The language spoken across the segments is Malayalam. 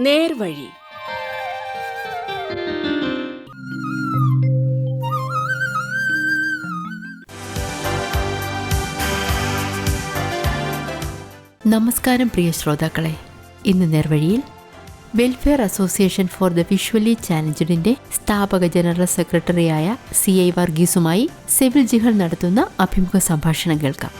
നേർവഴി. നമസ്കാരം പ്രിയ ശ്രോതാക്കളെ. ഇന്ന് നേർവഴിയിൽ welfare association for the visually ചാലഞ്ചഡിന്റെ സ്ഥാപക ജനറൽ സെക്രട്ടറിയായ സി ഐ വർഗീസുമായി സിവിൽ ജിഹൾ നടത്തുന്ന അഭിമുഖ സംഭാഷണം കേൾക്കാം.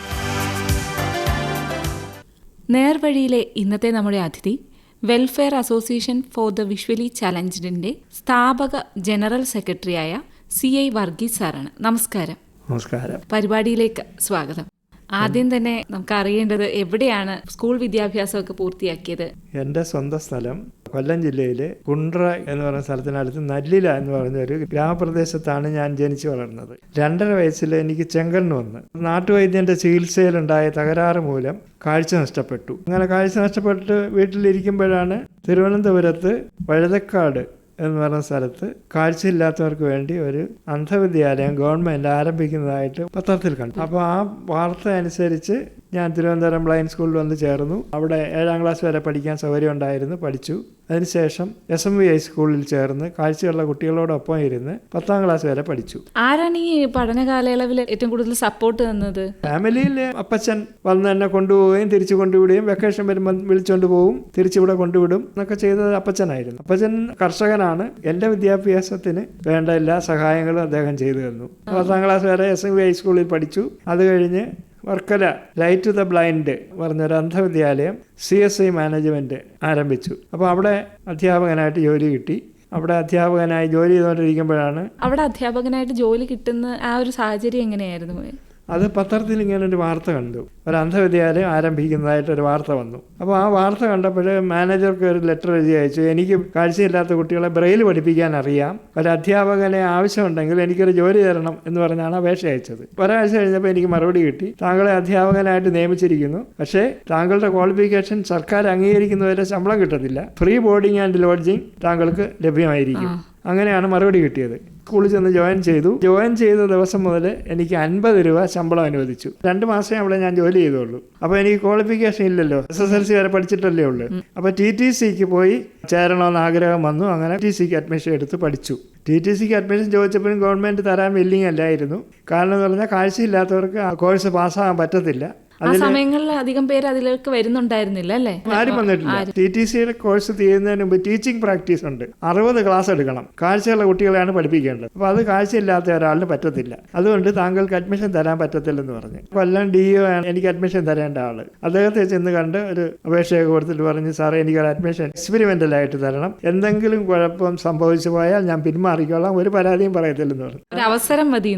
നേർവഴിയിലെ ഇന്നത്തെ നമ്മുടെ അതിഥി welfare association for the visually ചലഞ്ചിന്റെ സ്ഥാപക ജനറൽ സെക്രട്ടറിയായ സി ഐ വർഗീസ് സാറാണ്. നമസ്കാരം. നമസ്കാരം. പരിപാടിയിലേക്ക് സ്വാഗതം. ആദ്യം തന്നെ നമുക്ക് അറിയേണ്ടത് എവിടെയാണ് സ്കൂൾ വിദ്യാഭ്യാസമൊക്കെ പൂർത്തിയാക്കിയത്? എന്റെ സ്വന്തം സ്ഥലം കൊല്ലം ജില്ലയിലെ കുണ്ട്ര എന്ന് പറയുന്ന സ്ഥലത്തിനടുത്ത് നല്ലില എന്ന് പറഞ്ഞ ഒരു ഗ്രാമപ്രദേശത്താണ് ഞാൻ ജനിച്ചു വളർന്നത്. രണ്ടര വയസ്സിൽ എനിക്ക് ചെങ്കണ്ണ് വന്ന്. നാട്ടുവൈദ്യന്റെ ചികിത്സയിലുണ്ടായ തകരാറ് മൂലം കാഴ്ച നഷ്ടപ്പെട്ടു. അങ്ങനെ കാഴ്ച നഷ്ടപ്പെട്ട് വീട്ടിലിരിക്കുമ്പോഴാണ് തിരുവനന്തപുരത്ത് വഴുതക്കാട് എന്ന് പറഞ്ഞ സ്ഥലത്ത് കാഴ്ചയില്ലാത്തവർക്ക് വേണ്ടി ഒരു അന്ധവിദ്യാലയം ഗവൺമെന്റ് ആരംഭിക്കുന്നതായിട്ട് പത്രത്തിൽ കണ്ടു. അപ്പോൾ ആ വാർത്ത അനുസരിച്ച് ഞാൻ തിരുവനന്തപുരം ബ്ലൈൻഡ് സ്കൂളിൽ വന്ന് ചേർന്നു. അവിടെ ഏഴാം ക്ലാസ് വരെ പഠിക്കാൻ സൗകര്യം ഉണ്ടായിരുന്നു പഠിച്ചു. അതിനുശേഷം എസ് എം വി ഹൈസ്കൂളിൽ ചേർന്ന് കാഴ്ചയുള്ള കുട്ടികളോടൊപ്പം ഇരുന്ന് പത്താം ക്ലാസ് വരെ പഠിച്ചു. ആരാണ് ഈ പഠന കാലയളവിൽ ഏറ്റവും കൂടുതൽ സപ്പോർട്ട് തന്നത്? ഫാമിലിയിൽ അപ്പച്ചൻ വന്ന് എന്നെ കൊണ്ടുപോവുകയും തിരിച്ചു കൊണ്ടുവിടുകയും വെക്കേഷൻ വരുമ്പോൾ വിളിച്ചുകൊണ്ട് പോവും തിരിച്ചിവിടെ കൊണ്ടുവിടും എന്നൊക്കെ ചെയ്തത് അപ്പച്ചനായിരുന്നു. അപ്പച്ചൻ കർഷകനാണ്. എന്റെ വിദ്യാഭ്യാസത്തിന് വേണ്ട എല്ലാ സഹായങ്ങളും അദ്ദേഹം ചെയ്തു തന്നു. പത്താം ക്ലാസ് വരെ എസ് എം വി ഹൈസ്കൂളിൽ പഠിച്ചു. അത് കഴിഞ്ഞ് Varkala light to the blind പറഞ്ഞൊരു അന്ധവിദ്യാലയം സി എസ് ഐ മാനേജ്മെന്റ് ആരംഭിച്ചു. അപ്പോൾ അവിടെ അധ്യാപകനായിട്ട് ജോലി കിട്ടി. അവിടെ അധ്യാപകനായി ജോലി ചെയ്തുകൊണ്ടിരിക്കുമ്പോഴാണ് അവിടെ അധ്യാപകനായിട്ട് ജോലി കിട്ടുന്ന ആ ഒരു സാഹചര്യം എങ്ങനെയായിരുന്നു? അത് പത്രത്തിൽ ഇങ്ങനെ ഒരു വാർത്ത കണ്ടു. ഒരു അന്ധവിദ്യാലയം ആരംഭിക്കുന്നതായിട്ട് ഒരു വാർത്ത വന്നു. അപ്പോൾ ആ വാർത്ത കണ്ടപ്പോൾ മാനേജർക്ക് ഒരു ലെറ്റർ എഴുതി അയച്ചു. എനിക്ക് കാഴ്ചയില്ലാത്ത കുട്ടികളെ ബ്രെയിൽ പഠിപ്പിക്കാൻ അറിയാം. ഒരു അധ്യാപകനെ ആവശ്യമുണ്ടെങ്കിൽ എനിക്കൊരു ജോലി തരണം എന്ന് പറഞ്ഞാണ് അപേക്ഷ അയച്ചത്. ഒരാഴ്ച കഴിഞ്ഞപ്പോൾ എനിക്ക് മറുപടി കിട്ടി. താങ്കളെ അധ്യാപകനായിട്ട് നിയമിച്ചിരിക്കുന്നു. പക്ഷേ താങ്കളുടെ ക്വാളിഫിക്കേഷൻ സർക്കാർ അംഗീകരിക്കുന്നവരെ ശമ്പളം കിട്ടത്തില്ല. ഫ്രീ ബോർഡിംഗ് ആൻഡ് ലോഡ്ജിങ് താങ്കൾക്ക് ലഭ്യമായിരിക്കും. അങ്ങനെയാണ് മറുപടി കിട്ടിയത്. സ്കൂളിൽ ചെന്ന് ജോയിൻ ചെയ്തു. ജോയിൻ ചെയ്ത ദിവസം മുതൽ എനിക്ക് അൻപത് രൂപ ശമ്പളം അനുവദിച്ചു. രണ്ട് മാസമേ അവിടെ ഞാൻ ജോലി ചെയ്തുള്ളൂ. അപ്പോൾ എനിക്ക് ക്വാളിഫിക്കേഷൻ ഇല്ലല്ലോ. എസ് എസ് എൽ സി വരെ പഠിച്ചിട്ടല്ലേ ഉള്ളൂ. അപ്പോൾ ടി ടി സിക്ക് പോയി ചേരണമെന്ന് ആഗ്രഹം വന്നു. അങ്ങനെ ടി സിക്ക് അഡ്മിഷൻ എടുത്ത് പഠിച്ചു. ടി ടി സിക്ക് അഡ്മിഷൻ ചോദിച്ചപ്പോഴും ഗവൺമെന്റ് തരാൻ വില്ലിങ് അല്ലായിരുന്നു. കാരണം എന്ന് പറഞ്ഞാൽ കാഴ്ചയില്ലാത്തവർക്ക് ആ കോഴ്സ് പാസ്സാകാൻ പറ്റത്തില്ല. ആ സമയങ്ങളിൽ അധികം പേര് അതിലേക്ക് വരുന്നുണ്ടായിരുന്നില്ല അല്ലേ? ആരും വന്നിട്ടില്ല. ടി ടി സിയുടെ കോഴ്സ് ചെയ്യുന്നതിന് മുമ്പ് ടീച്ചിങ് പ്രാക്ടീസ് ഉണ്ട്. അറുപത് ക്ലാസ് എടുക്കണം. കാഴ്ചയുള്ള കുട്ടികളെയാണ് പഠിപ്പിക്കേണ്ടത്. അപ്പോൾ അത് കാഴ്ചയില്ലാത്ത ഒരാളിന് പറ്റത്തില്ല. അതുകൊണ്ട് താങ്കൾക്ക് അഡ്മിഷൻ തരാൻ പറ്റത്തില്ലെന്ന് പറഞ്ഞു. കൊല്ലം ഡി ഒ ആണ്. എനിക്ക് അഡ്മിഷൻ തരേണ്ട ആൾ. അദ്ദേഹത്തെ ചെന്ന് കണ്ട് ഒരു അപേക്ഷയൊക്കെ കൊടുത്തിട്ട് പറഞ്ഞു സാറേ എനിക്ക് ഒരു അഡ്മിഷൻ എക്സ്പെരിമെന്റൽ ആയിട്ട് തരണം. എന്തെങ്കിലും കുഴപ്പം സംഭവിച്ചു പോയാൽ ഞാൻ പിന്മാറിക്കോളാം. ഒരു പരാതിയും പറയത്തില്ലെന്ന് പറഞ്ഞു. അവസരം മതി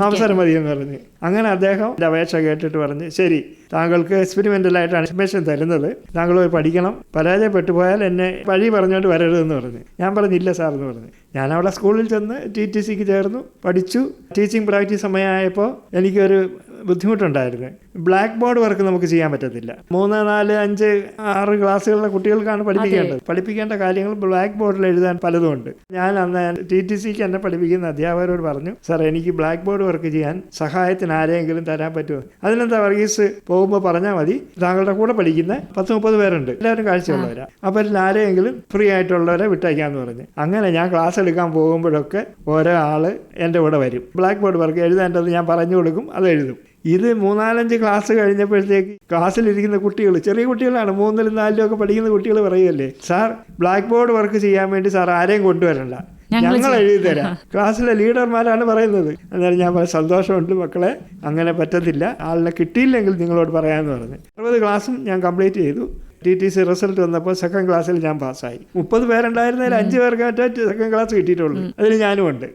അവസരം മതിയെന്ന് പറഞ്ഞു. അങ്ങനെ അദ്ദേഹം അപേക്ഷ കേട്ടിട്ട് പറഞ്ഞു ശരി താങ്കൾക്ക് എക്സ്പെരിമെന്റലായിട്ടാണ് ഇൻഫർമേഷൻ തരുന്നത്. താങ്കൾ പോയി പഠിക്കണം. പരാജയപ്പെട്ടു പോയാൽ എന്നെ വഴി പറഞ്ഞുകൊണ്ട് വരരുതെന്ന് പറഞ്ഞു. ഞാൻ പറഞ്ഞില്ല സാർ എന്ന് പറഞ്ഞു. ഞാൻ അവിടെ സ്കൂളിൽ ചെന്ന് ടി ടി സിക്ക് ചേർന്നു. പഠിച്ചു. ടീച്ചിങ് പ്രാക്ടീസ് സമയമായപ്പോൾ എനിക്കൊരു ബുദ്ധിമുട്ടുണ്ടായിരുന്നു. ബ്ലാക്ക് ബോർഡ് വർക്ക് നമുക്ക് ചെയ്യാൻ പറ്റത്തില്ല. മൂന്ന് നാല് അഞ്ച് ആറ് ക്ലാസ്സുകളിലെ കുട്ടികൾക്കാണ് പഠിപ്പിക്കേണ്ടത്. പഠിപ്പിക്കേണ്ട കാര്യങ്ങൾ ബ്ലാക്ക് ബോർഡിൽ എഴുതാൻ പലതും ഉണ്ട് ഞാൻ അന്ന് ടി ടി സിക്ക് എന്നെ പഠിപ്പിക്കുന്ന അധ്യാപകരോട് പറഞ്ഞു സാർ എനിക്ക് ബ്ലാക്ക് ബോർഡ് വർക്ക് ചെയ്യാൻ സഹായത്തിന് ആരെങ്കിലും തരാൻ പറ്റുമോ? അതിനെന്താ വർഗീസ് പോകുമ്പോൾ പറഞ്ഞാൽ മതി. താങ്കളുടെ കൂടെ പഠിക്കുന്ന പത്ത് മുപ്പത് പേരുണ്ട്. എല്ലാവരും കാഴ്ചയുള്ളവരാ. അപ്പോൾ അതിൽ ആരെങ്കിലും ഫ്രീ ആയിട്ടുള്ളവരെ വിട്ടയക്കാമെന്ന് പറഞ്ഞു. അങ്ങനെ ഞാൻ ക്ലാസ് എടുക്കാൻ പോകുമ്പോഴൊക്കെ ഓരോ ആൾ എന്റെ കൂടെ വരും. ബ്ലാക്ക് ബോർഡ് വർക്ക് എഴുതേണ്ടത് ഞാൻ പറഞ്ഞു കൊടുക്കും അത് എഴുതും. ഇത് മൂന്നാലഞ്ച് ക്ലാസ് കഴിഞ്ഞപ്പോഴത്തേക്ക് ക്ലാസ്സിലിരിക്കുന്ന കുട്ടികൾ ചെറിയ കുട്ടികളാണ് മൂന്നിലും നാലിലും ഒക്കെ പഠിക്കുന്ന കുട്ടികൾ പറയുമല്ലേ സാർ ബ്ലാക്ക് ബോർഡ് വർക്ക് ചെയ്യാൻ വേണ്ടി സാർ ആരെയും കൊണ്ടുവരണ്ട. ഞങ്ങൾ എഴുതി തരാം. ക്ലാസ്സിലെ ലീഡർമാരാണ് പറയുന്നത്. അന്നേരം ഞാൻ പറയാം സന്തോഷമുണ്ട് മക്കളെ അങ്ങനെ പറ്റത്തില്ല ആളിനെ കിട്ടിയില്ലെങ്കിൽ നിങ്ങളോട് പറയാമെന്ന് പറഞ്ഞു. അറുപത് ക്ലാസ്സും ഞാൻ കംപ്ലീറ്റ് ചെയ്തു. ടി ടി സി റിസൾട്ട് വന്നപ്പോൾ സെക്കൻഡ് ക്ലാസ്സിൽ ഞാൻ പാസ്സായി. മുപ്പത് പേരുണ്ടായിരുന്നതിൽ അഞ്ച് പേർക്ക് മറ്റേ സെക്കൻഡ് ക്ലാസ് കിട്ടിയിട്ടുള്ളൂ. അതിൽ ഞാനും ഉണ്ട്.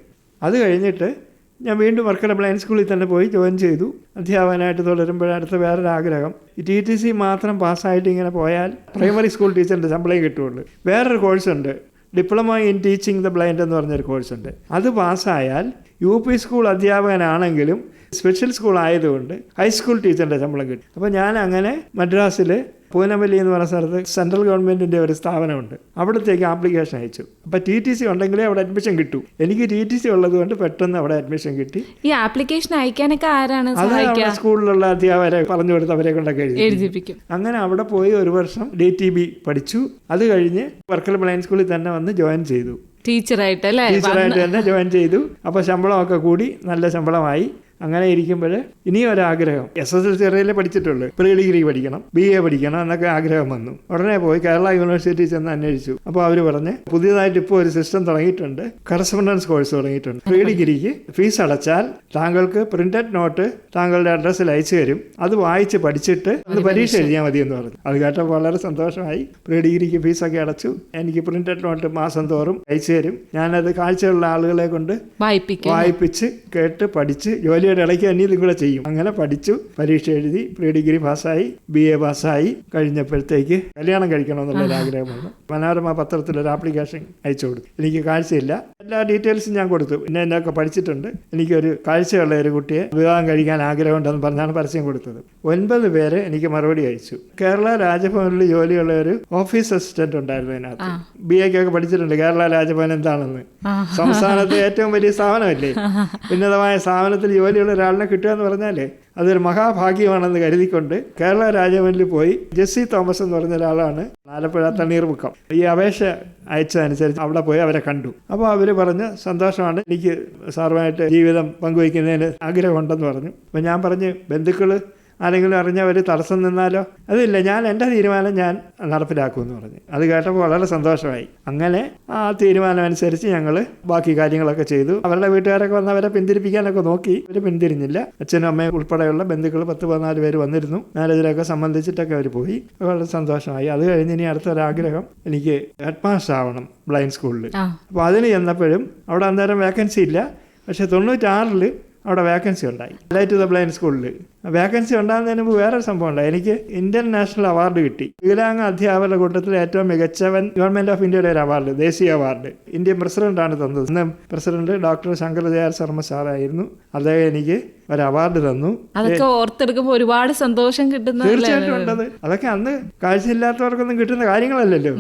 അത് കഴിഞ്ഞിട്ട് ഞാൻ വീണ്ടും വർക്കല ബ്ലൈൻഡ് സ്കൂളിൽ തന്നെ പോയി ജോയിൻ ചെയ്തു. അധ്യാപകനായിട്ട് തുടരുമ്പോൾ അടുത്ത വേറൊരു ആഗ്രഹം ഈ ടി ടി സി മാത്രം പാസ്സായിട്ട് ഇങ്ങനെ പോയാൽ പ്രൈമറി സ്കൂൾ ടീച്ചറിന്റെ ശമ്പളം കിട്ടുള്ളൂ. വേറൊരു കോഴ്സുണ്ട് diploma in teaching the blind എന്ന് പറഞ്ഞൊരു കോഴ്സുണ്ട് അത് പാസ്സായാൽ യു പി സ്കൂൾ അധ്യാപകനാണെങ്കിലും സ്പെഷ്യൽ സ്കൂൾ ആയതുകൊണ്ട് ഹൈസ്കൂൾ ടീച്ചറിന്റെ ശമ്പളം കിട്ടും. അപ്പോൾ ഞാൻ അങ്ങനെ മദ്രാസിൽ പൂനമല്ലി എന്ന് പറയുന്ന സ്ഥലത്ത് സെൻട്രൽ ഗവൺമെന്റിന്റെ ഒരു സ്ഥാപനമുണ്ട്. അവിടത്തേക്ക് ആപ്ലിക്കേഷൻ അയച്ചു. അപ്പോൾ ടി ടി സി ഉണ്ടെങ്കിലേ അവിടെ അഡ്മിഷൻ കിട്ടൂ. എനിക്ക് ടി ടി സി ഉള്ളത് കൊണ്ട് പെട്ടെന്ന് അവിടെ അഡ്മിഷൻ കിട്ടി. ഈ ആപ്ലിക്കേഷൻ അയക്കാനൊക്കെ ആരാണ് അത് സ്കൂളിലുള്ള അധ്യാപകരെ പറഞ്ഞു കൊടുത്ത് അവരെ കൊണ്ടൊക്കെ എഴുതി എഴുതിപ്പിക്കും. അങ്ങനെ അവിടെ പോയി ഒരു വർഷം ഡി ടി ബി പഠിച്ചു. അത് കഴിഞ്ഞ് വർക്കല ബ്ലൈൻഡ് സ്കൂളിൽ തന്നെ വന്ന് ജോയിൻ ചെയ്തു. ടീച്ചറായിട്ട് അല്ലേ? ടീച്ചറായിട്ട് തന്നെ ജോയിൻ ചെയ്തു. അപ്പോൾ ശമ്പളമൊക്കെ കൂടി നല്ല ശമ്പളമായി. അങ്ങനെ ഇരിക്കുമ്പോൾ ഇനിയും ഒരാഗ്രഹം എസ് എസ് എൽ സി അറിയില്ലേ പഠിച്ചിട്ടുള്ളൂ പ്രീ ഡിഗ്രി പഠിക്കണം. ബി എ പഠിക്കണം എന്നൊക്കെ ആഗ്രഹം വന്നു. ഉടനെ പോയി കേരള യൂണിവേഴ്സിറ്റി ചെന്ന് അന്വേഷിച്ചു. അപ്പോൾ അവർ പറഞ്ഞ് പുതിയതായിട്ട് ഇപ്പോൾ ഒരു സിസ്റ്റം തുടങ്ങിയിട്ടുണ്ട്. കറസ്പോണ്ടൻസ് കോഴ്സ് തുടങ്ങിയിട്ടുണ്ട്. പ്രീ ഡിഗ്രിക്ക് ഫീസ് അടച്ചാൽ താങ്കൾക്ക് പ്രിന്റഡ് നോട്ട് താങ്കളുടെ അഡ്രസ്സിൽ അയച്ചു തരും. അത് വായിച്ച് പഠിച്ചിട്ട് അത് പരീക്ഷ എഴുതിയാൽ മതി എന്ന് പറഞ്ഞു. അത് കേട്ടപ്പോൾ വളരെ സന്തോഷമായി. പ്രീ ഡിഗ്രിക്ക് ഫീസൊക്കെ അടച്ചു. എനിക്ക് പ്രിന്റഡ് നോട്ട് മാസം തോറും അയച്ചു തരും. ഞാനത് കാഴ്ചയുള്ള ആളുകളെ കൊണ്ട് വായിപ്പിച്ച് കേട്ട് പഠിച്ച് ജോലിയുടെ ഇടയ്ക്ക് തന്നെ ഇതും കൂടെ ചെയ്യും. അങ്ങനെ പഠിച്ചു. പരീക്ഷ എഴുതി. പ്രീ ഡിഗ്രി പാസ്സായി. ബി എ പാസ്സായി. കഴിഞ്ഞപ്പോഴത്തേക്ക് കല്യാണം കഴിക്കണം എന്നുള്ള ആഗ്രഹം വന്നു മനോരമ പത്രത്തിൽ ഒരു ആപ്ലിക്കേഷൻ അയച്ചു കൊടുത്തു. എനിക്ക് കാഴ്ചയില്ല. എല്ലാ ഡീറ്റെയിൽസും ഞാൻ കൊടുത്തു. പിന്നെ എന്നൊക്കെ പഠിച്ചിട്ടുണ്ട്. എനിക്കൊരു കാഴ്ചയുള്ള ഒരു കുട്ടിയെ വിവാഹം കഴിക്കാൻ ആഗ്രഹമുണ്ടെന്ന് പറഞ്ഞാണ് പരസ്യം കൊടുത്തത്. ഒൻപത് പേര് എനിക്ക് മറുപടി അയച്ചു. കേരള രാജഭവനിൽ ജോലിയുള്ള ഒരു ഓഫീസ് അസിസ്റ്റന്റ് ഉണ്ടായിരുന്നു അതിനകത്ത്. ബി എക്കൊക്കെ പഠിച്ചിട്ടുണ്ട്. കേരള രാജഭവൻ എന്താണെന്ന്. സംസ്ഥാനത്തെ ഏറ്റവും വലിയ സ്ഥാപനമല്ലേ? ഉന്നതമായ സ്ഥാപനത്തിൽ ജോലിയുള്ള ഒരാളിനെ കിട്ടുക എന്ന് പറഞ്ഞാൽ അതൊരു മഹാഭാഗ്യമാണെന്ന് കരുതിക്കൊണ്ട് കേരള രാജഭവനിൽ പോയി ജെസ്സി തോമസ് എന്ന് പറഞ്ഞ ഒരാളാണ് ആലപ്പുഴ തണ്ണീർമുക്കം. ഈ അപേക്ഷ അയച്ചതനുസരിച്ച് അവിടെ പോയി അവരെ കണ്ടു. അപ്പോൾ അവർ പറഞ്ഞ് സന്തോഷമാണ് എനിക്ക് സാറുമായിട്ട് ജീവിതം പങ്കുവയ്ക്കുന്നതിന് ആഗ്രഹമുണ്ടെന്ന് പറഞ്ഞു. അപ്പോൾ ഞാൻ പറഞ്ഞ് ബന്ധുക്കൾ ആരെങ്കിലും അറിഞ്ഞവർ തടസ്സം നിന്നാലോ? അതില്ല ഞാൻ എന്റെ തീരുമാനം ഞാൻ നടപ്പിലാക്കുമെന്ന് പറഞ്ഞു. അത് കേട്ടപ്പോൾ വളരെ സന്തോഷമായി. അങ്ങനെ ആ തീരുമാനം അനുസരിച്ച് ഞങ്ങൾ ബാക്കി കാര്യങ്ങളൊക്കെ ചെയ്തു. അവരുടെ വീട്ടുകാരൊക്കെ വന്ന് അവരെ പിന്തിരിപ്പിക്കാനൊക്കെ നോക്കി. അവർ പിന്തിരിഞ്ഞില്ല. അച്ഛനും അമ്മയും ഉൾപ്പെടെയുള്ള ബന്ധുക്കൾ പത്ത് പതിനാല് പേര് വന്നിരുന്നു. മാനേജരൊക്കെ സംബന്ധിച്ചിട്ടൊക്കെ അവർ പോയി. വളരെ സന്തോഷമായി. അത് കഴിഞ്ഞ് ഇനി അടുത്തൊരാഗ്രഹം എനിക്ക് ഹെഡ് മാസ്റ്റർ ആവണം ബ്ലൈൻഡ് സ്കൂളിൽ അപ്പോൾ അതിന് ചെന്നപ്പോഴും അവിടെ അന്നേരം വേക്കൻസി ഇല്ല. പക്ഷേ തൊണ്ണൂറ്റാറിൽ അവിടെ വേക്കൻസി ഉണ്ടായി. ലൈറ്റ് ദ ബ്ലൈൻഡ് സ്കൂളിൽ വേക്കൻസി ഉണ്ടാകുന്നതിന് മുമ്പ് വേറൊരു സംഭവം ഉണ്ടായി. എനിക്ക് ഇന്ത്യൻ നാഷണൽ അവാർഡ് കിട്ടി. വികലാംഗ അധ്യാപകരുടെ കൂട്ടത്തിൽ ഏറ്റവും മികച്ചവൻ ഗവൺമെന്റ് ഓഫ് ഇന്ത്യയുടെ ഒരു അവാർഡ് ദേശീയ അവാർഡ് ഇന്ത്യൻ പ്രസിഡന്റാണ് തന്നത്. ഇന്ന് പ്രസിഡന്റ് ഡോക്ടർ ശങ്കർ ദയാൽ ശർമ്മ സാറായിരുന്നു അദ്ദേഹം എനിക്ക് ഒരു അവാർഡ് തന്നു. അതൊക്കെ ഓർത്തെടുക്കുമ്പോൾ ഒരുപാട് സന്തോഷം കിട്ടുന്ന തീർച്ചയായിട്ടും ഉണ്ടത്. അതൊക്കെ അന്ന് കാഴ്ചയില്ലാത്തവർക്കൊന്നും കിട്ടുന്ന കാര്യങ്ങളല്ലല്ലോ.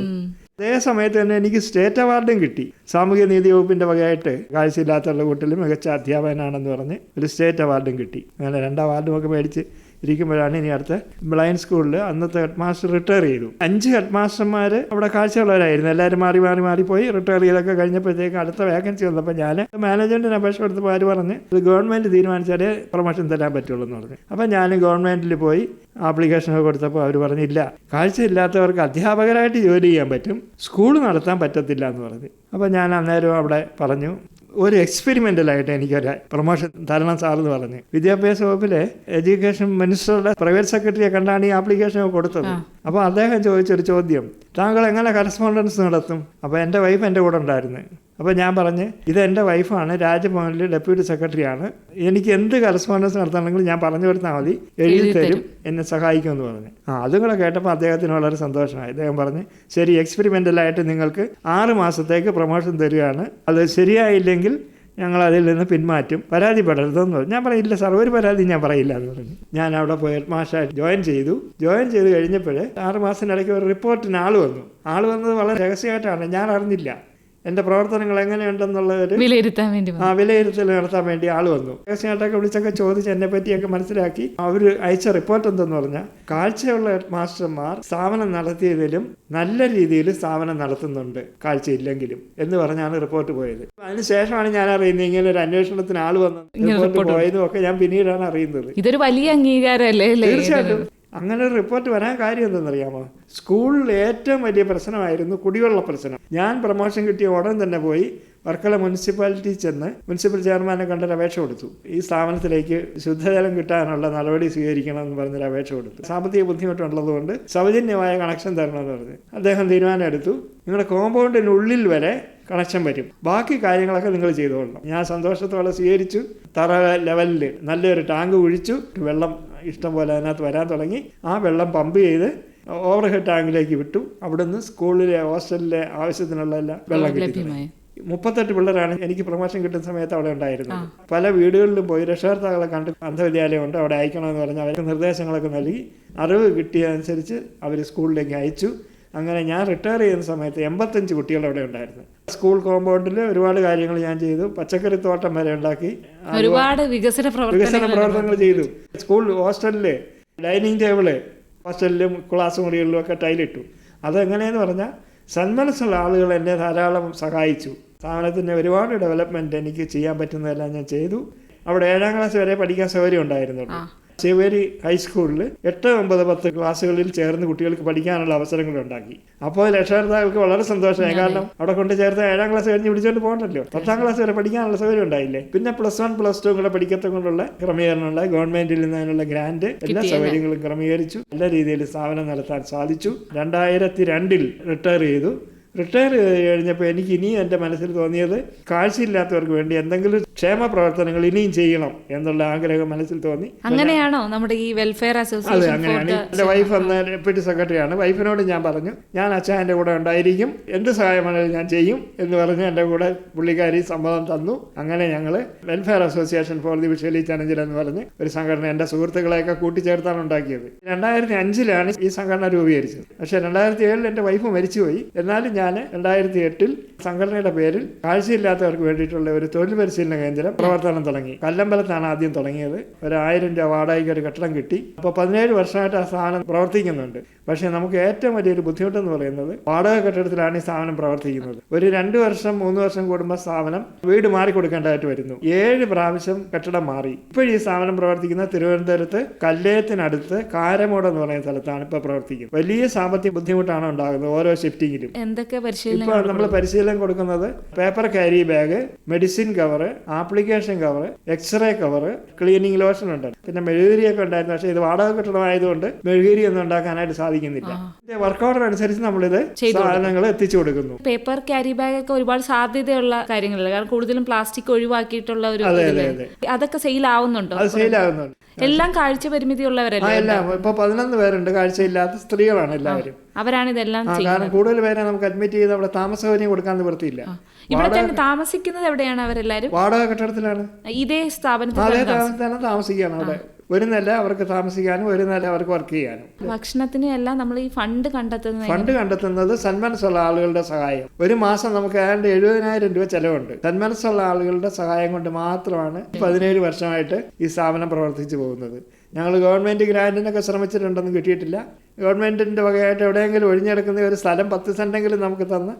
അതേ സമയത്ത് തന്നെ എനിക്ക് സ്റ്റേറ്റ് അവാർഡും കിട്ടി. സാമൂഹ്യ നീതി വകുപ്പിന്റെ വകയായിട്ട് കാഴ്ചയില്ലാത്തവരുടെ കൂട്ടിൽ മികച്ച അധ്യാപകനാണെന്ന് പറഞ്ഞ് ഒരു സ്റ്റേറ്റ് അവാർഡും കിട്ടി. അങ്ങനെ രണ്ട് അവാർഡും ഒക്കെ മേടിച്ച് ഇരിക്കുമ്പോഴാണ് ഇനി അടുത്ത ബ്ലൈൻഡ് സ്കൂളിൽ അന്നത്തെ ഹെഡ് മാസ്റ്റർ റിട്ടയർ ചെയ്തു. അഞ്ച് ഹെഡ് മാസ്റ്റർമാർ അവിടെ കാഴ്ചയുള്ളവരായിരുന്നു എല്ലാവരും മാറി മാറി മാറി പോയി റിട്ടയർ ചെയ്തൊക്കെ കഴിഞ്ഞപ്പോഴത്തേക്ക് അടുത്ത വേക്കൻസി വന്നപ്പോൾ ഞാൻ മാനേജ്മെന്റിന് അപേക്ഷ കൊടുത്തപ്പോൾ ആര് പറഞ്ഞ് ഇത് ഗവൺമെന്റ് തീരുമാനിച്ചാലേ പ്രൊമോഷൻ തരാൻ പറ്റുള്ളൂ എന്ന് പറഞ്ഞു. അപ്പം ഞാൻ ഗവൺമെന്റിൽ പോയി ആപ്ലിക്കേഷനൊക്കെ കൊടുത്തപ്പോൾ അവർ പറഞ്ഞില്ല കാഴ്ചയില്ലാത്തവർക്ക് അധ്യാപകരായിട്ട് ജോലി ചെയ്യാൻ പറ്റും. സ്കൂൾ നടത്താൻ പറ്റത്തില്ല എന്ന് പറഞ്ഞു. അപ്പോൾ ഞാൻ അന്നേരം അവിടെ പറഞ്ഞു ഒരു എക്സ്പെരിമെന്റലായിട്ട് എനിക്കൊരു പ്രൊമോഷൻ തരണം സാറെന്ന് പറഞ്ഞു. വിദ്യാഭ്യാസ വകുപ്പിലെ എഡ്യൂക്കേഷൻ മിനിസ്റ്ററുടെ പ്രൈവറ്റ് സെക്രട്ടറിയെ കണ്ടാണ് ഈ ആപ്ലിക്കേഷൻ കൊടുത്തത്. അപ്പോൾ അദ്ദേഹം ചോദിച്ചൊരു ചോദ്യം താങ്കൾ എങ്ങനെ കറസ്പോണ്ടൻസ് നടത്തും? അപ്പോൾ എന്റെ വൈഫ് എന്റെ കൂടെ ഉണ്ടായിരുന്നു. അപ്പോൾ ഞാൻ പറഞ്ഞ് ഇത് എന്റെ വൈഫാണ് രാജ്ഭവനിൽ ഡെപ്യൂട്ടി സെക്രട്ടറി ആണ്. എനിക്ക് എന്ത് കറസ്പോണ്ടൻസ് നടത്തണമെങ്കിലും ഞാൻ പറഞ്ഞു കൊടുത്താൽ മതി എഴുതി തരും. എന്നെ സഹായിക്കുമെന്ന് പറഞ്ഞു. ആ അതും കൂടെ കേട്ടപ്പോൾ അദ്ദേഹത്തിന് വളരെ സന്തോഷമായി. അദ്ദേഹം പറഞ്ഞ് ശരി എക്സ്പെരിമെന്റലായിട്ട് നിങ്ങൾക്ക് ആറ് മാസത്തേക്ക് പ്രൊമോഷൻ തരികയാണ്. അത് ശരിയായില്ലെങ്കിൽ ഞങ്ങൾ അതിൽ നിന്ന് പിന്മാറ്റും. പരാതിപ്പെടരുതെന്ന് പറഞ്ഞു. ഞാൻ പറയില്ല സാർ ഒരു പരാതി ഞാൻ പറയില്ല എന്ന് പറഞ്ഞു. ഞാൻ അവിടെ പോയി ഹെഡ് മാസ്റ്റായിട്ട് ജോയിൻ ചെയ്തു. ജോയിൻ ചെയ്ത് കഴിഞ്ഞപ്പോൾ ആറ് മാസത്തിനിടയ്ക്ക് ഒരു റിപ്പോർട്ടിന് ആൾ വന്നു. ആൾ വന്നത് വളരെ രഹസ്യമായിട്ടാണ്. ഞാൻ അറിഞ്ഞില്ല. എന്റെ പ്രവർത്തനങ്ങൾ എങ്ങനെയുണ്ടെന്നുള്ള ഒരു വിലയിരുത്താൻ വേണ്ടി ആ വിലയിരുത്തൽ നടത്താൻ വേണ്ടി ആൾ വന്നു. രഹസ്യമായിട്ടൊക്കെ വിളിച്ചൊക്കെ ചോദിച്ച് എന്നെ പറ്റിയൊക്കെ മനസ്സിലാക്കി. അവർ അയച്ച റിപ്പോർട്ട് എന്തെന്ന് പറഞ്ഞാൽ കാഴ്ചയുള്ള മാസ്റ്റർമാർ സ്ഥാപനം നടത്തിയതിലും നല്ല രീതിയിൽ സ്ഥാപനം നടത്തുന്നുണ്ട് കാഴ്ചയില്ലെങ്കിലും എന്ന് പറഞ്ഞാണ് റിപ്പോർട്ട് പോയത്. അതിനുശേഷമാണ് ഞാൻ അറിയുന്നത് ഇങ്ങനെ ഒരു അന്വേഷണത്തിന് ആൾ വന്നു റിപ്പോർട്ട് പോയതും ഒക്കെ ഞാൻ പിന്നീടാണ് അറിയുന്നത്. ഇതൊരു വലിയ അംഗീകാരമല്ലേ അല്ലേ തീർച്ചയായിട്ടും. അങ്ങനെ ഒരു റിപ്പോർട്ട് വരാൻ കാര്യം എന്തെന്നറിയാമോ? സ്കൂളിൽ ഏറ്റവും വലിയ പ്രശ്നമായിരുന്നു കുടിവെള്ള പ്രശ്നം. ഞാൻ പ്രമോഷൻ കിട്ടിയ ഉടൻ തന്നെ പോയി വർക്കല മുനിസിപ്പാലിറ്റി ചെന്ന് മുനിസിപ്പൽ ചെയർമാനെ കണ്ടൊരു അപേക്ഷ കൊടുത്തു. ഈ സ്ഥാപനത്തിലേക്ക് ശുദ്ധജലം കിട്ടാനുള്ള നടപടി സ്വീകരിക്കണം എന്ന് പറഞ്ഞൊരു അപേക്ഷ കൊടുത്തു. സാമ്പത്തിക ബുദ്ധിമുട്ടുള്ളതുകൊണ്ട് സൗജന്യമായ കണക്ഷൻ തരണമെന്ന് പറഞ്ഞു. അദ്ദേഹം തീരുമാനം എടുത്തു. നിങ്ങളുടെ കോമ്പൗണ്ടിനുള്ളിൽ വരെ കണക്ഷൻ വരും. ബാക്കി കാര്യങ്ങളൊക്കെ നിങ്ങൾ ചെയ്തുകൊള്ളണം. ഞാൻ സന്തോഷത്തോടെ സ്വീകരിച്ചു. തറ ലെവലിൽ നല്ലൊരു ടാങ്ക് കുഴിച്ചു. വെള്ളം ഇഷ്ടം പോലെ അതിനകത്ത് വരാൻ തുടങ്ങി. ആ വെള്ളം പമ്പ് ചെയ്ത് ഓവർ ഹെഡ് ടാങ്കിലേക്ക് വിട്ടു. അവിടുന്ന് സ്കൂളിലെ ഹോസ്റ്റലിലെ ആവശ്യത്തിനുള്ള എല്ലാം വെള്ളം കിട്ടി മുപ്പത്തെട്ട് പിള്ളേരാണ് എനിക്ക് പ്രമോഷൻ കിട്ടുന്ന സമയത്ത് അവിടെ ഉണ്ടായിരുന്നത്. പല വീടുകളിലും പോയി രക്ഷകർത്താക്കളെ കണ്ട് അന്ധവിദ്യാലയമുണ്ട്. അവിടെ അയക്കണമെന്ന് പറഞ്ഞ് അവർക്ക് നിർദ്ദേശങ്ങളൊക്കെ നൽകി. അറിവ് കിട്ടിയതനുസരിച്ച് അവർ സ്കൂളിലേക്ക് അയച്ചു. അങ്ങനെ ഞാൻ റിട്ടയർ ചെയ്യുന്ന സമയത്ത് എൺപത്തഞ്ച് കുട്ടികൾ അവിടെ ഉണ്ടായിരുന്നു. സ്കൂൾ കോമ്പൗണ്ടിൽ ഒരുപാട് കാര്യങ്ങൾ ഞാൻ ചെയ്തു. പച്ചക്കറി തോട്ടം വരെ ഉണ്ടാക്കി. ഒരുപാട് വികസന പ്രവർത്തനങ്ങൾ ചെയ്തു. സ്കൂൾ ഹോസ്റ്റലിൽ ഡൈനിങ് ടേബിൾ ഹോസ്റ്റലിലും ക്ലാസ് മുറികളിലും ഒക്കെ ടൈലിട്ടു അതെങ്ങനെയെന്ന് പറഞ്ഞാൽ സന്മനസ്സുള്ള ആളുകൾ എന്നെ ധാരാളം സഹായിച്ചു. സ്ഥാപനത്തിന്റെ ഒരുപാട് ഡെവലപ്മെന്റ് എനിക്ക് ചെയ്യാൻ പറ്റുന്നതെല്ലാം ഞാൻ ചെയ്തു. അവിടെ ഏഴാം ക്ലാസ് വരെ പഠിക്കാൻ സൗകര്യം ഉണ്ടായിരുന്നുള്ളൂ ശിവേരി ഹൈസ്കൂളിൽ എട്ട് ഒമ്പത് പത്ത് ക്ലാസ്സുകളിൽ ചേർന്ന് കുട്ടികൾക്ക് പഠിക്കാനുള്ള അവസരങ്ങൾ ഉണ്ടാക്കി. അപ്പോൾ രക്ഷകർത്താക്കൾക്ക് വളരെ സന്തോഷമായി കാരണം അവിടെ കൊണ്ട് ചേർത്ത് ഏഴാം ക്ലാസ് കഴിഞ്ഞ് വിളിച്ചുകൊണ്ട് പോകണ്ടല്ലോ. പത്താം ക്ലാസ് വരെ പഠിക്കാനുള്ള സൗകര്യം ഉണ്ടായില്ലേ? പിന്നെ പ്ലസ് വൺ പ്ലസ് ടു കൂടെ പഠിക്കത്ത കൊണ്ടുള്ള ക്രമീകരണമുള്ള ഗവൺമെന്റിൽ നിന്ന് അതിനുള്ള ഗ്രാന്റ് എല്ലാ സൗകര്യങ്ങളും ക്രമീകരിച്ചു. നല്ല രീതിയിൽ സ്ഥാപനം നടത്താൻ സാധിച്ചു. രണ്ടായിരത്തി രണ്ടിൽ റിട്ടയർ ചെയ്തു. റിട്ടയർ കഴിഞ്ഞപ്പോൾ എനിക്ക് ഇനിയും എന്റെ മനസ്സിൽ തോന്നിയത് കാഴ്ചയില്ലാത്തവർക്ക് വേണ്ടി എന്തെങ്കിലും ക്ഷേമ പ്രവർത്തനങ്ങൾ ഇനിയും ചെയ്യണം എന്നുള്ള ആഗ്രഹം മനസ്സിൽ തോന്നി. അങ്ങനെയാണോ നമ്മുടെ ഈ വെൽഫെയർ അസോസിയേഷൻ അതെ അങ്ങനെയാണ്. എന്റെ വൈഫ് അന്ന് ഡെപ്യൂട്ടി സെക്രട്ടറിയാണ് വൈഫിനോട് ഞാൻ പറഞ്ഞു ഞാൻ അച്ഛന്റെ കൂടെ ഉണ്ടായിരിക്കും. എന്ത് സഹായമാണെങ്കിലും ഞാൻ ചെയ്യും എന്ന് പറഞ്ഞ് എന്റെ കൂടെ പുള്ളിക്കാരി സമ്മതം തന്നു. അങ്ങനെ ഞങ്ങൾ welfare association for the visually ചലഞ്ചിൽ എന്ന് പറഞ്ഞ് ഒരു സംഘടന എന്റെ സുഹൃത്തുക്കളെയൊക്കെ കൂട്ടിച്ചേർത്താണ് ഉണ്ടാക്കിയത്. രണ്ടായിരത്തി അഞ്ചിലാണ് ഈ സംഘടന രൂപീകരിച്ചത്. പക്ഷേ രണ്ടായിരത്തി ഏഴിൽ എന്റെ വൈഫ് മരിച്ചുപോയി. എന്നാലും ഞാൻ രണ്ടായിരത്തി എട്ടിൽ സംഘടനയുടെ പേരിൽ കാഴ്ചയില്ലാത്തവർക്ക് വേണ്ടിയിട്ടുള്ള ഒരു തൊഴിൽ പരിശീലന കേന്ദ്രം പ്രവർത്തനം തുടങ്ങി. കല്ലമ്പലത്താണ് ആദ്യം തുടങ്ങിയത്. ഒരു ആയിരം രൂപ വാടകയ്ക്ക് ഒരു കെട്ടിടം കിട്ടി. അപ്പോൾ പതിനേഴ് വർഷമായിട്ട് ആ സ്ഥാപനം പ്രവർത്തിക്കുന്നുണ്ട്. പക്ഷേ നമുക്ക് ഏറ്റവും വലിയൊരു ബുദ്ധിമുട്ടെന്ന് പറയുന്നത് വാടക കെട്ടിടത്തിലാണ് ഈ സ്ഥാപനം പ്രവർത്തിക്കുന്നത്. ഒരു രണ്ട് വർഷം മൂന്ന് വർഷം കൂടുമ്പോൾ സ്ഥാപനം വീട് മാറിക്കൊടുക്കേണ്ടതായിട്ട് വരുന്നു. ഏഴ് പ്രാവശ്യം കെട്ടിടം മാറി. ഇപ്പോഴും ഈ സ്ഥാപനം പ്രവർത്തിക്കുന്ന തിരുവനന്തപുരത്ത് കല്ലേത്തിനടുത്ത് കാരമോട് എന്ന് പറയുന്ന സ്ഥലത്താണ് ഇപ്പോൾ പ്രവർത്തിക്കുന്നത്. വലിയ സാമ്പത്തിക ബുദ്ധിമുട്ടാണ് ഉണ്ടാകുന്നത് ഓരോ ഷിഫ്റ്റിങ്ങിലും. ഇപ്പൊ പരിശീലനം നമ്മൾ പരിശീലനം കൊടുക്കുന്നത് paper carry bag medicine cover application cover X-ray cover cleaning lotion ഉണ്ട്. പിന്നെ മെഴുകുതിരിയൊക്കെ ഉണ്ടായിരുന്നു. പക്ഷേ ഇത് വാടക കെട്ടിടമായതുകൊണ്ട് മെഴുകുതിരി ഒന്നും ഉണ്ടാക്കാനായിട്ട് സാധിക്കുന്നില്ല. വർക്ക് ഓർഡർ അനുസരിച്ച് നമ്മളിത് സാധനങ്ങൾ എത്തിച്ചു കൊടുക്കുന്നു. പേപ്പർ ക്യാരി ബാഗ് ഒക്കെ ഒരുപാട് സാധ്യതയുള്ള കാര്യങ്ങളല്ല? കാരണം കൂടുതലും പ്ലാസ്റ്റിക് ഒഴിവാക്കിയിട്ടുള്ള ഒരു അതെ, അതൊക്കെ സെയിൽ ആവുന്നുണ്ടോ? അത് സെയിലാകുന്നുണ്ട് എല്ലാം കാഴ്ച പരിമിതി ആ ഉള്ളവരല്ലേ എല്ലാം. ഇപ്പൊ പതിനൊന്ന് പേരുണ്ട്. കാഴ്ചയില്ലാത്ത സ്ത്രീകളാണ് എല്ലാവരും. അവരാണ് ഇതെല്ലാം കാരണം കൂടുതൽ പേരെ നമുക്ക് അഡ്മിറ്റ് ചെയ്ത് അവിടെ താമസ സൗകര്യം കൊടുക്കാൻ നിവൃത്തിയില്ല ഇവിടെ തന്നെ താമസിക്കുന്നത് എവിടെയാണ് അവരെല്ലാരും? വാടക കെട്ടിടത്തിലാണ്. ഇതേ സ്ഥാപനത്തിൽ താമസിക്കുകയാണ് അവിടെ. ഒരു നില അവർക്ക് താമസിക്കാനും ഒരു നില അവർക്ക് വർക്ക് ചെയ്യാനും. ഭക്ഷണത്തിന് എല്ലാം നമ്മൾ ഈ ഫണ്ട് കണ്ടെത്തുന്നത് ഫണ്ട് കണ്ടെത്തുന്നത് സന്മനസ്സുള്ള ആളുകളുടെ സഹായം. ഒരു മാസം നമുക്ക് ഏതാണ്ട് എഴുപതിനായിരം രൂപ ചെലവുണ്ട്. സന്മനസ്സുള്ള ആളുകളുടെ സഹായം കൊണ്ട് മാത്രമാണ് പതിനേഴ് വർഷമായിട്ട് ഈ സ്ഥാപനം പ്രവർത്തിച്ചു പോകുന്നത്. ഞങ്ങൾ ഗവൺമെന്റ് ഗ്രാന്റിനൊക്കെ ശ്രമിച്ചിട്ടുണ്ടെന്ന് കിട്ടിയിട്ടില്ല. ഗവൺമെന്റിന്റെ വകയായിട്ട് എവിടെയെങ്കിലും ഒഴിഞ്ഞെടുക്കുന്ന ഒരു സ്ഥലം പത്ത് സെന്റെങ്കിലും നമുക്ക് തന്ന്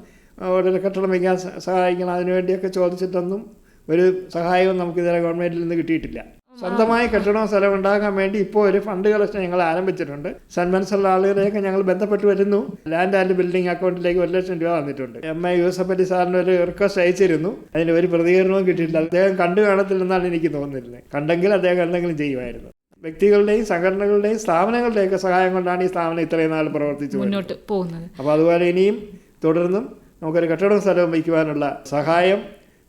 ഒരു കെട്ടിടം വയ്ക്കാൻ സഹായിക്കണം. അതിനുവേണ്ടിയൊക്കെ ചോദിച്ചിട്ടൊന്നും ഒരു സഹായവും നമുക്കിതുവരെ ഗവൺമെന്റിൽ ഗവൺമെന്റിൽ നിന്ന് കിട്ടിയിട്ടില്ല. സ്വന്തമായി കെട്ടിടവും സ്ഥലം ഉണ്ടാക്കാൻ വേണ്ടി ഇപ്പോൾ ഒരു ഫണ്ട് കളക്ഷൻ ഞങ്ങൾ ആരംഭിച്ചിട്ടുണ്ട്. സന്മനസ്സുള്ള ആളുകളെയൊക്കെ ഞങ്ങൾ ബന്ധപ്പെട്ട് വരുന്നു. ലാൻഡ് ആൻഡ് ബിൽഡിംഗ് അക്കൗണ്ടിലേക്ക് ഒരു ലക്ഷം രൂപ വന്നിട്ടുണ്ട്. എം ഐ യൂസഫലി സാറിന് ഒരു റിക്വസ്റ്റ് അയച്ചിരുന്നു. അതിന് ഒരു പ്രതികരണവും കിട്ടിയിട്ടില്ല. അദ്ദേഹം കണ്ടു കാണത്തില്ലെന്നാണ് എനിക്ക് തോന്നുന്നില്ല കണ്ടെങ്കിൽ അദ്ദേഹം എന്തെങ്കിലും ചെയ്യുമായിരുന്നു. വ്യക്തികളുടെയും സംഘടനകളുടെയും സ്ഥാപനങ്ങളുടെയൊക്കെ സഹായം കൊണ്ടാണ് ഈ സ്ഥാപനം ഇത്രയും നാൾ പ്രവർത്തിച്ചു മുന്നോട്ട് പോകുന്നത്. അപ്പോൾ അതുപോലെ ഇനിയും തുടർന്നും നമുക്കൊരു കെട്ടിടവും സ്ഥലവും വയ്ക്കുവാനുള്ള സഹായം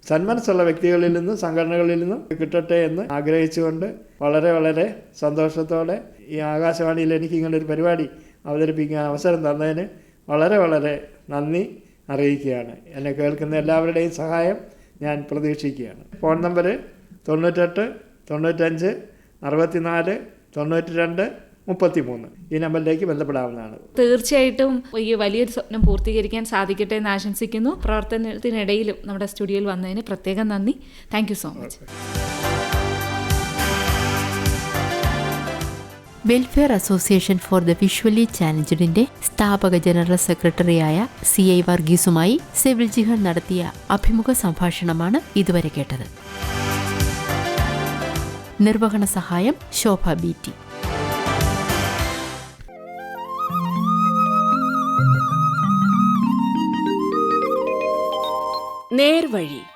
സന്മനസ്സുള്ള വ്യക്തികളിൽ നിന്നും സംഘടനകളിൽ നിന്നും കിട്ടട്ടെ എന്ന് ആഗ്രഹിച്ചുകൊണ്ട് വളരെ വളരെ സന്തോഷത്തോടെ ഈ ആകാശവാണിയിൽ എനിക്ക് ഇങ്ങനൊരു പരിപാടി അവതരിപ്പിക്കാൻ അവസരം തന്നതിന് വളരെ വളരെ നന്ദി അറിയിക്കുകയാണ്. എന്നെ കേൾക്കുന്ന എല്ലാവരുടെയും സഹായം ഞാൻ പ്രതീക്ഷിക്കുകയാണ്. ഫോൺ നമ്പർ തൊണ്ണൂറ്റെട്ട് തൊണ്ണൂറ്റഞ്ച് അറുപത്തിനാല് തൊണ്ണൂറ്റി രണ്ട് മുപ്പത്തി മൂന്ന് ഈ നമ്പറിലേക്ക് ബന്ധപ്പെടാവുന്നതാണ്. തീർച്ചയായിട്ടും ഈ വലിയൊരു സ്വപ്നം പൂർത്തീകരിക്കാൻ സാധിക്കട്ടെ എന്ന് ആശംസിക്കുന്നു. പ്രവർത്തനത്തിനിടയിലും നമ്മുടെ സ്റ്റുഡിയോയിൽ വന്നതിന് പ്രത്യേകം നന്ദി. Thank you so much welfare association for the visually ചാലഞ്ചഡിന്റെ സ്ഥാപക ജനറൽ സെക്രട്ടറിയായ സി ഐ വർഗീസുമായി സിവിൽ ജിഹൻ നടത്തിയ അഭിമുഖ സംഭാഷണമാണ് ഇതുവരെ കേട്ടത്. നിർവഹണ സഹായം ശോഭ ബി ടി. നേർവഴി.